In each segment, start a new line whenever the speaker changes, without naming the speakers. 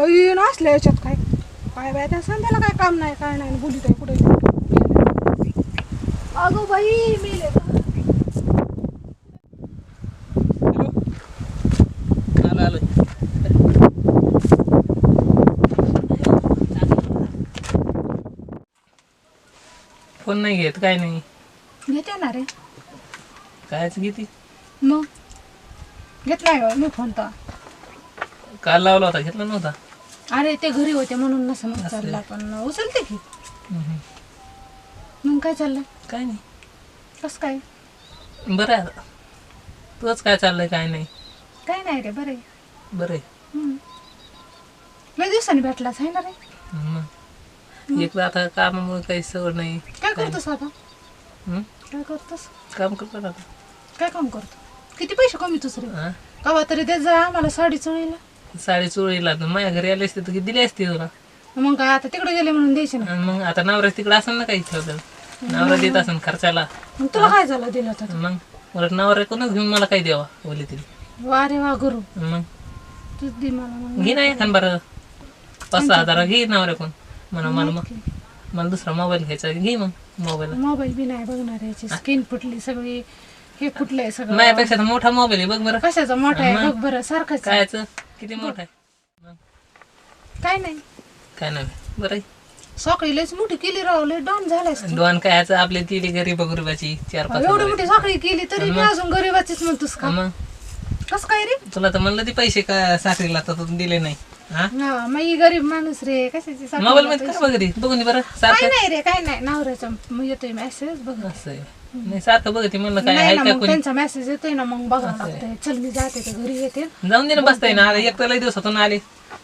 बाई असल्या याच्यात काय? काय बाय त्या संध्याला काय काम नाही काय नाही बोलीत आहे कुठे? अगो बाई मेले
फोन नाही घेत काय नाही.
घेते ना रे.
कायच घेते?
मग? घेतलाय हो मी फोन तर.
काल लावला होता घेतला नव्हता?
अरे ते घरी होते म्हणून नसं
असं.
चालला पण उचलते की. मग काय चाललंय
काय नाही.
कसं काय?
बरं आहे. आता तुझंच काय चाललंय काय नाही?
काय नाही रे बरं.
बरं आहे.
लय दिवसांनी भेटलाच आहे ना रे.
मग एकदा आता कामामुळे काही सवड नाही.
काय करतोस आता? काय करतोस?
काम करतो ना आता.
काय काम करतो? किती पैसे कमी रे?
हा?
कवा तरी देत जा आम्हाला साडी चोळीला.
साडी चोळीला तर माझ्या घरी आले असते तर किती दिली असते तुला.
मग काय आता तिकडे गेले म्हणून द्यायचे ना.
आणि मग आता नवरा तिकडे असेल ना काही ठेवलं नवरा देत असेल खर्चाला.
मग तुला काय झालं दिलं होतं
मग मला नवरा कोणच घेऊन मला काही द्यावा बोलली तरी
वा रे वा गुरु.
मग?
तूच दे मला मग.
घे ना एखाद बरं. पाच सहा हजार घे नवऱ्या कोण. म्हणा मला मग. मला दुसरा मोबाईल घ्यायचा घे मग मोबाईल
मोबाईल बी नाही बघणार याची. स्किन फुटली सगळी. हे फुटलंय सगळं.
माझ्यापेक्षा तर मोठा मोबाईल आहे. बघ बरं.
कशाचा मोठा आहे? बघ बरं. सारखंच आहे.
कायच? किती मोठा आहे? मग
काय नाही.
काय नाही. बरं आहे.
सकाळी लयच मोठी केली राव लय डॉन झालाय
दोन कायचं आपली तिली गरीब गरीबाची चार पाच
एवढी मोठी साखळी केली तरी मी अजून गरीबाचीच म्हणतोस का?
मग?
कस काय रे?
तुला तर म्हणलं ते पैसे का साखरीला तर तू दिले नाही. हा?
हा मग ही गरीब माणूस रे कशाची साखळी
मोबाईल मध्ये काय बघते बघून दे बरं.
काय
सारखं
नाही रे काय नाही. नवऱ्याचा मग येतोय मेसेज बघ
असं आहे. नाही सारखं बघते म्हणलं काय
नाही
आहे
ना
का
मग
कोणी?
त्यांचा मेसेज येतोय ना मग बघावं लागतंय चल मी जाते तर घरी येते.
जाऊन दे ना बसताय ना आता एक तर लई दिवसातून आले.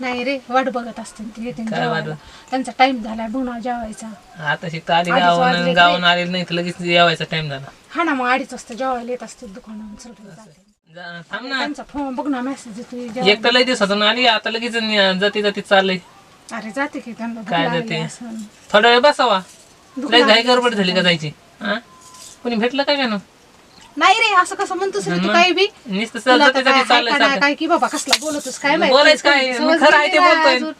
नाही रे वाट बघत असते ते येते
काय
जेवायला. त्यांचा टाइम झालाय बुणा जेवायचा.
आता शिकता आली गावानं गावानं आले नाही तर लगेच यावायचा टाइम झाला.
हा ना मग अडीच वाजता जेवायला येत असते दुकानावर सगळे जाते.
जा- थांब ना.
त्यांचा फोन बघ ना मेसेज येतोय जेवायला.
एक तर लई दिवसातून आली आता लगेच न- जाती जाती चाललंय.
अरे जाते की त्यांना भूक
काय
लागली
जाते? थोडा वेळ बसावा. लई घाई गडबड झाली का जायची? हा? कोणी भेटलं काय ना
नाही रे असं कसं म्हणतोस रे तू काही बी?
नुसतं
तुला
जाती
तर काय
जाती
हाय
चाललंय
का नाही काय की बाबा कसला बोलतोस काय माहिती
बोलायच काय? खरं आहे ते
ना
बोलतोय.
अजून.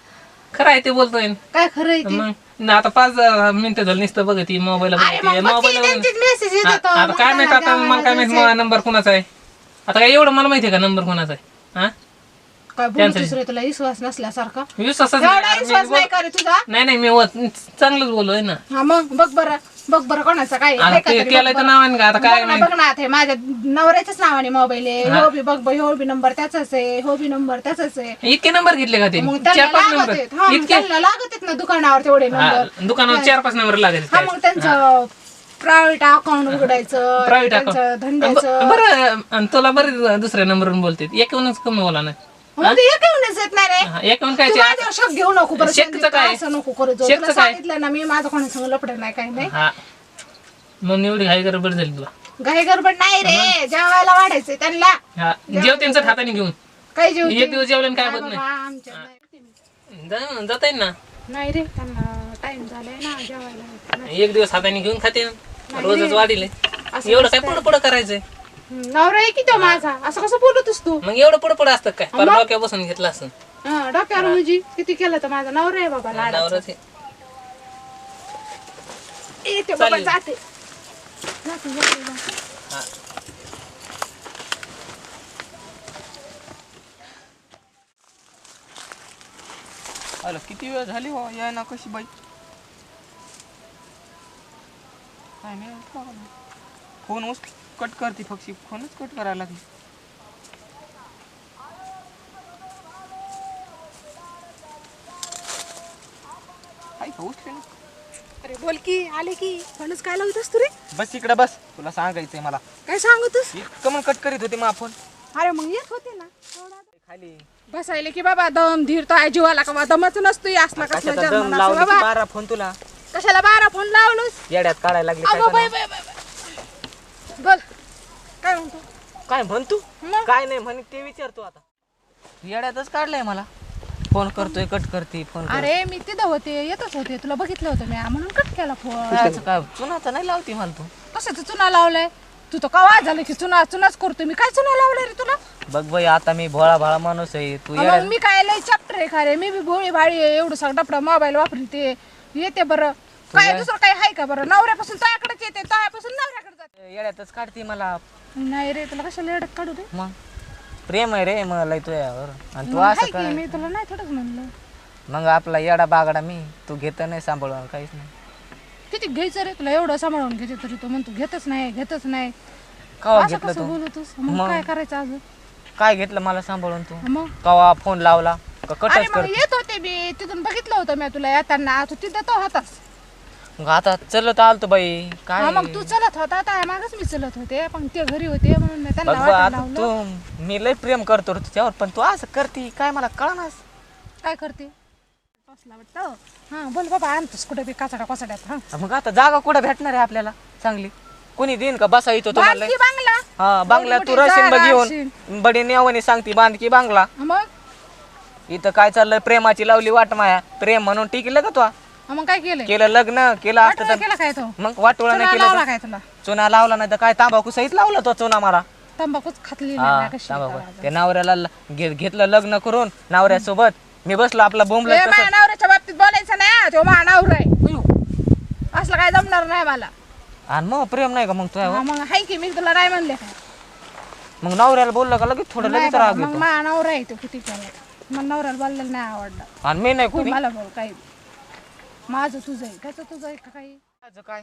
खरं आहे ते बोलतोय.
काय खरं आहे ते?
मग ना आता पाच मिनिटं झाली नुसतं बघ ती मोबाईल
अरे मग त्यांचेच येतात.
आता काय माहीत आता मला काय माहीत नंबर कोणाचा आहे? आता काय एवढं मला माहिती आहे का नंबर कोणाचा आहे? हा?
काय तुला विश्वास नसल्यासारखा?
विश्वासच
एवढा
नाही.
विश्वास नाही
बोल-
का रे तुझा.
नाही नाही मी व- चांगलंच बोललोय ना.
हा मग बघ बरं बघ बरं कोणाचा काय आहे?
आता
आहे का
ते
तरी?
केलंय तर
बरं.
नाव आहे का? आता काय
बघ ना बघ ना ते माझ्या नवऱ्याच्याच नावाने मोबाईल आहे.
हा.
हो बी बघ बघ, हो बी नंबर त्याचाच आहे. हो बी नंबर त्याचाच आहे.
इतके नंबर घेतले का ते?
मग
चार
त्यांना
पाच
लागत
नंबर
आहेत. हा, मग
इतके?
त्यांना लागत आहेत ना दुकानावर तेवढे
हा,
नंबर
दुकानावर चार पाच नंबर लागेल
हा मग त्यांचं प्रायव्हेट अकाउंट उघडायचं
प्रायव्हेट
त्यांचं धंद्याचं.
बरं आणि तुला बरे दुसऱ्या नंबरवरून बोलते एकूणच कमी बोला ना.
एक येऊनच येत नाही रे.
हा, एकूण काय
तू
ते-
माझ्यावर शक घेऊ नको बरं
शेकचं
संदीप,
काय?
असं नको करू जाऊ.
शेकचं
तुला
काय?
सांगितलं ना मी माझं कोणासंग लपड नाही काही नाही.
हा. मग एवढी घाई गडबड झाली तुला?
घाई गडबड नाही रे जेवायला वाढायचंय त्यांना.
हा जेव त्यांचं हाताने घेऊन.
काही जेव
एक दिवस जेवल्याने काय होत
आमच्या नाही.
नाही जा- जाता येईल ना?
नाही रे त्यांना टाइम झालाय ना जेवायला.
एक दिवस हाताने घेऊन खाते ना. रोजच वाढीले. एवढं काय पुढं पुढं करायचंय?
नवरा आहे की तो माझा? असं कसं बोलतोस तू?
मग एवढं पुढं पुढं असतं काय? पर डोक्यावर बसून घेतलं असं.
हा, डोक्यावर म्हणजे किती केलं तर माझा नवरा आहे बाबा लाडा
नवराच आहे.
येते बाबा
चालेल.
जाते. जाते, जाते, जाते.
हा.
अरे किती वेळ झाली हो? याय ना कशी बाई? काय नाही. फोन कट करते फक्त फोनच कट करायला लागली.
अरे बोल की आले की. म्हणूनच काय लावतोस तू रे?
बस इकडे बस. तुला सांगायचंय मला.
काय सांगतोस
इतकं मग कट करीत होते मग फोन
अरे मग येत होते ना.
खाली.
बसायले की बाबा दम धीर तो आहे जीवाला का? दमच नसतो असला कसला
बारा फोन तुला.
कशाला बारा फोन लावलोस?
येड्यात काढायला लागले काय
अगो बाय
करणार?
Bye bye bye. बोल काय म्हणतो?
काय म्हण तू
मग?
काय नाही म्हणे ते विचारतो आता. येड्यातच काढलंय मला. फोन करतोय कट करते फोन
अरे मी तिथं होते येतच होते. तुला बघितलं होतं मी. म्हणून कट केला फोन
काय चुनाचा नाही लावते मला तू.
कशाचं चुना लावलाय? तू तर कवा झालं की चुना चुनाच करतो मी काय चुना लावलं रे तुला?
बघ बाई आता मी भोळा भाळा माणूस आहे. तू येड्या-
मी काय लय चॅप्टर आहे खा रे. मी बी भोळी भाळी आहे. एवढं सगळं डपडा मोबाईल वापरते. येते बरं. काय दुसरं काही आहे का बरं? नवऱ्यापासून तयाकडेच येते तयापासून नवऱ्याकडे जाते.
येड्यातच काढते मला.
नाही रे तुला कशाला एडत काढू रे
मग? प्रेम आहे रे मला तुझ्यावर आणि तू
मग
असं
आहे
कर.
मी तुला नाही थोडंच म्हणलं.
मग आपला येडा बागडा मी तू घेत नाही सांभाळून काहीच नाही.
किती घ्यायचं रे तुला? एवढं सांभाळून घ्यायचं तरी तो म्हणतो घेतच नाही घेतच नाही.
कवा
असं
घेतलं
कसं
तू?
बोलतोस मग
मग?
काय करायचं अजून
काय घेतलं मला सांभाळून तू?
मग?
कवा फोन लावला? का
अरे
कटच
मग
कर
येत होते मी. तिथून बघितलं होतं मी तुला येताना. तू तिथं तो होतास.
मग आता चलत आलतो बाई काय?
मग तू चलत होता त्या मागच मी चलत होते पण ते घरी होते म्हणून मी त्यांना
बघ बा,
वाटायला
आता
लावलं.
तू मी लय प्रेम करतो रे तुझ्यावर पण तू असं करती काय मला कळनास?
काय करते? बसला वाटतं? हा बोल बाबा आणतोस कुठे बी हा.
मग आता जागा कुठं भेटणार आहे आपल्याला चांगली? कोणी देईन का बसा इथं तुम्हाला
बांधकी बांगला.
हा बांगला तू
मोठी
रशीन बघ
जागा
बडी नेवानी सांगती बांधकी बांगला.
मग?
इथं काय चाललंय प्रेमाची लावली वाट माया प्रेम म्हणून टिकलं का तू?
मग काय केलंय?
केलं लग्न केलं असतं तर
केला काय तो?
मग वाटोळा नाही केलं
लावला
तर?
काय तुला?
चुना लावला नाही तर काय? तांबाखू सहित लावला तो चुना मारा
तंबाखूच खातली
हा
नाही कशी
तांबाखू. ते नवऱ्याला ल- घे- घेतलं लग्न करून नवऱ्यासोबत. मी बसलो आपला बोंबल
माझ्या नवऱ्याच्या बाबतीत बोलायचं नाही तो माझा नवरा आहे. असलं काय जमणार नाही मला.
आणि मग प्रेम नाही का मग तुझ्या
हा, मग हाय की मी तुला नाही म्हणले काय?
मग नवऱ्याला बोललं का लगेच थोडं
नाही
लगेच
बाबा,
राग
मग
येतो
माझा नवरा आहे तो किती केला मला नवऱ्याला बोललेलं नाही आवडलं.
आणि मी नाही कोणी
मला बोल काही माझं तुझं आहे. त्याचं तुझं आहे का काही?
माझं काय?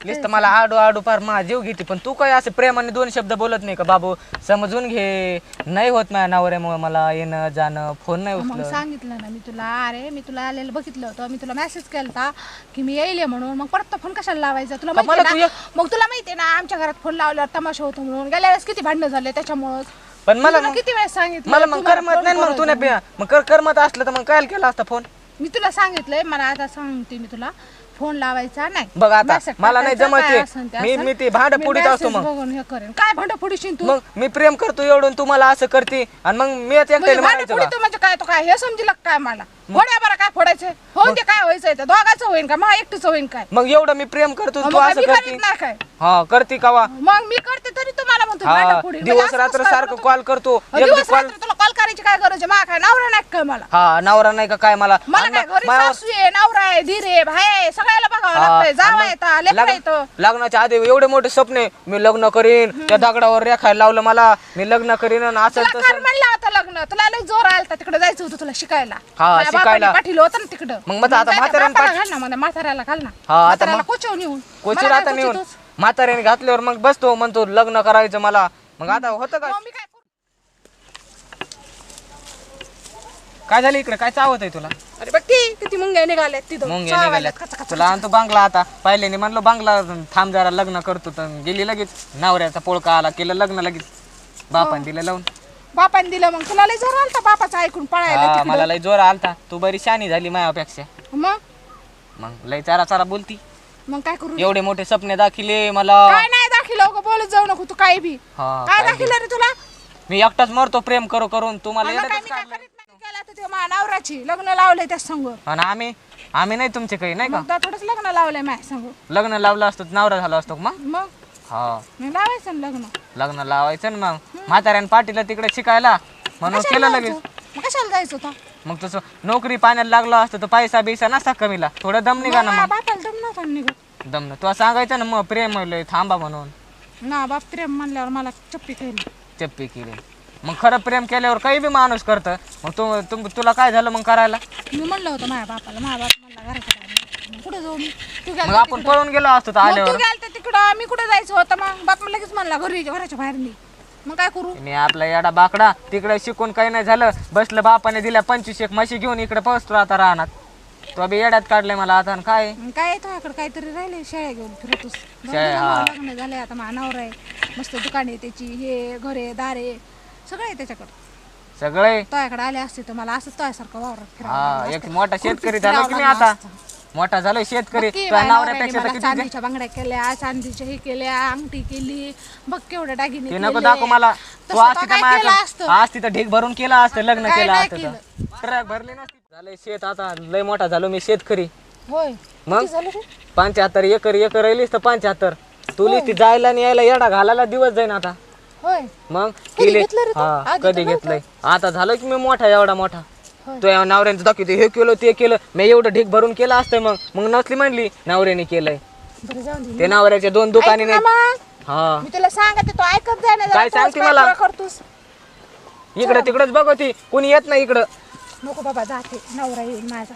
नुसतं मला आडू आडू पार मा जीव घेते पण तू काय असं प्रेमाने दोन शब्द बोलत नाही का? बाबू समजून घे. नाही होत माझ्या नवऱ्यामुळे मला येणं जाणं फोन नाही
मग
उचलत.
सांगितलं ना मी तुला अरे मी तुला आलेलं बघितलं होतं मी तुला मेसेज केलता की मी येईल म्हणून. मग परत तो फोन कशाला लावायचा? तुला
का मला
माहिती ना? मग तुला माहितीये ना आमच्या घरात फोन लावल्यावर तमाशा होतो म्हणून. गेल्या वेळेस किती भांडणं झाले त्याच्यामुळं?
पण मला
तुला
मग
किती वेळेस सांगितलं?
मला मग करमत
फोन
नाही मग तू. नाही मग कर करमत असलं तर मग काय केला असता फोन
मी तुला सांगितलंय मला आता सांगते मी तुला. फोन लावायचा नाही.
बघ आता,
Message
मला नाही
टाकायचा,
जमत
काय
ते मी-
असेल.
मी ते भांडं
मी
फोडीत असतो
message
मग.
बघून हे करेन. काय भांड फोडीशील तू?
मग मी प्रेम करतो एवढून तू मला असं करते. आणि मग मी
म्हणजे
मारायचं का
म्हणजे काय तो काय हे समजिल काय मला? फोड्या बरं काय फोडायचे? हो ते काय व्हायचंय ते दोघांचं होईन का? मग एकटीच होईन काय?
मग एवढं मी प्रेम करतो
मग
तू
काय
असं
मी
करते.
नाही काय?
हा करते कावा?
मग मी करते तरी तुम्हाला म्हणतो
हा
फोडीन. म्हणजे
दिवस
असं
रात्र
कसं काय
सारखं? कॉल करतो.
दिवस
कॉल
रात्र तुला कॉल करायची काय गरज आहे? मा काय नवरा नाही काय मला?
हा नवरा नाही का काय मला?
मला काय घरी सासू आहे नवरा आहे धीर आहे भाई आहे सगळ्याला बघावं
हा,
लागतंय. जावं
आणि
येतं
मग
लेकरं
लग्न-
येतं
लग्नाच्या आधी एवढे मोठे स्वप्ने मी लग्न करीन त्या दगडावर रेखायला लावलं मला मी लग्न करीन आणि असं
तुला
तसं
काल म्हणलं होतं लग्न? तुला लय जोर आलता तिकडे जायचं होतं तुला शिकायला.
हा,
माझ्या
शिकायला.
बापाने पाठीलं होतं ना तिकडं.
मग मग आता
बापाला
पाठ-
घाल ना मला म्हाताऱ्याला घाल ना.
हा, आता
म्हाताऱ्याला
मग-
कोचवून येऊन.
कोचिर
मला
आता
काय
नेऊन
कोचितोस?
म्हाताऱ्याने घातल्यावर मग बसतो म्हणतो लग्न करायचं मला. मग आता होतं का
मी काय?
काय झालं इकडे? काय चावत आहे तुला?
अरे बघ ती किती मुंग्या निघाल्यात तिथं.
मुंग्या
चावायला
निघाल्यात तुला आणतो बांगला आता. पाहिल्याने म्हणलो बांगला थांब जरा लग्न करतो तर गेली लगेच. नवऱ्याचा पोळका आला केलं लग्न लगेच. बापाने दिलं लावून.
बापाने दिलं मग. तुला लय जोर आलता बापाचं ऐकून पळायला
हा,
तिकडं.
मला लय जोर आलता. तू बरी शानी झाली माझ्यापेक्षा
मग?
मग लय चारा चारा बोलती.
मग काय करू?
एवढे मोठे सपने दाखिले मला.
काय नाही दाखिलं बोलत जाऊ नको तू काही बी.
हा,
काय
काय
दाखिलं रे तुला?
मी एकटाच मरतो प्रेम करू करून. तुम्हाला
काय मी काय. करीत नाही ते नवऱ्याची लग्न लावलंय त्या संग.
आणि आम्ही आम्ही नाही तुमचे काही नाही का?
मग थोडंच लग्न लावलंय माझ्या संग.
लग्न लावलं असतं नवरा झाला असतो का मग?
मग?
हा.
मी लावायचं ना लग्न.
लग्न लावायचं ना मग. म्हाताऱ्यान पाटीला तिकडे शिकायला. म्हणून केलं लगेच.
मग कशाला जायचं होतं?
मग तसं नोकरी पाण्यात लागलं असतं तर पैसा बिसा नसता कमीला. थोडं दम निघा ना
माझ्या
मग.
बापाला दम नव्हता निघत.
दम ना तुला सांगायचं ना मग प्रेम लय थांबा म्हणून.
ना बाप प्रेम म्हणल्यावर मला चप्पी केली
चप्पी केली. मग खरं प्रेम केल्यावर काही बी माणूस करतं. मग तू तुम- तुला काय झालं मग करायला?
मी म्हणलं होतं माझ्या बापाला माझ्या बाप म्हणला घराच्या बाहेर कुठं जाऊ मी? तू
मग आपण पळून गेलो असतो तर
मग तू
आल्यावर.
गेलता तिकडं. मी कुठं जायचं होतं मग? बाप लगेच म्हणला घरी घराच्या बाहेर नाही मग काय करू?
मी आपला येडा बाकडा तिकडे शिकून काही नाही झालं. बसलं बापाने दिल्या पंचवीस एक म्हशी घेऊन इकडे पोहोचतो आता राहणार तो बी येड्यात काढले मला आता. आणि काय?
मग काय इकडे काहीतरी राहिले शेळ्या घेऊन फिरतोस.
शेळ्या, हा.
लग्न झाले आता माझा नवरा आहे. मस्त दुकान आहे त्याची हे घरे दारे सगळं आहे त्याच्याकडं.
सगळे
तोयाकडे आले असते तर मला असंच तोयासारखं वावरात
हा
लागलं
एक
असतं.
मोठा शेतकरी झालो की
लागलं
आता?
असतं.
मोठा झालोय शेतकरी.
बघ की
तुझ्या
माझ्या
नवऱ्यापेक्षा
नवऱ्याने
तर
मला
किती
चांदीच्या बांगड्या केल्या चांदीच्या हे केल्या अंगठी केली. बघ केवढ्या दागिने
ते नको
केले.
दाखव मला. तू
तसं
आज
तो
तिथं
काय केलं असतं?
आज तिथं ढीक भरून केलं असतं लग्न
काय
केलं
नाही
असतं. तर. ट्रक भरली नसती. झालंय शेत आता. लय मोठा झालो मी शेतकरी.
होय.
मग?
झालं रे?
पंच्याहत्तर एकर एकर राहिलीस तर पंच्याहत्तर. तू ती जायला आणि यायला येडा घालायला दिवस जाईन आता.
होय.
मग
कधी
केले.
घेतलं रे तू?
हा
आधी तर
कधी. घेतलंय? आता झालं की मी मोठा एवढा मोठा. तो या नवऱ्यांचं दाखवते हे केलं ते केलं. मी एवढं ढीक भरून केलं असतं मग. मग नसली म्हणली नवऱ्याने केलंय.
बरं जाऊन दे.
ते नवऱ्याचे दोन दुकाने
ऐक ना
नाही.
मग
हा.
मी तुला सांगते तो ऐकत जाय ना जरा.
काय
तूच
सांगते मला?
पुरा करतोस.
इकडे तिकडेच बघ ती कोणी येत नाही इकडं.
नको बाबा जाते. नवरा येईल माझा.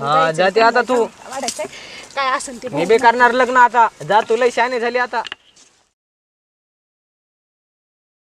हा जाते आता तू.
वाढायचंय. काय असेल ते
मी बी करणार लग्न आता. जा तुला शाने झाली आता.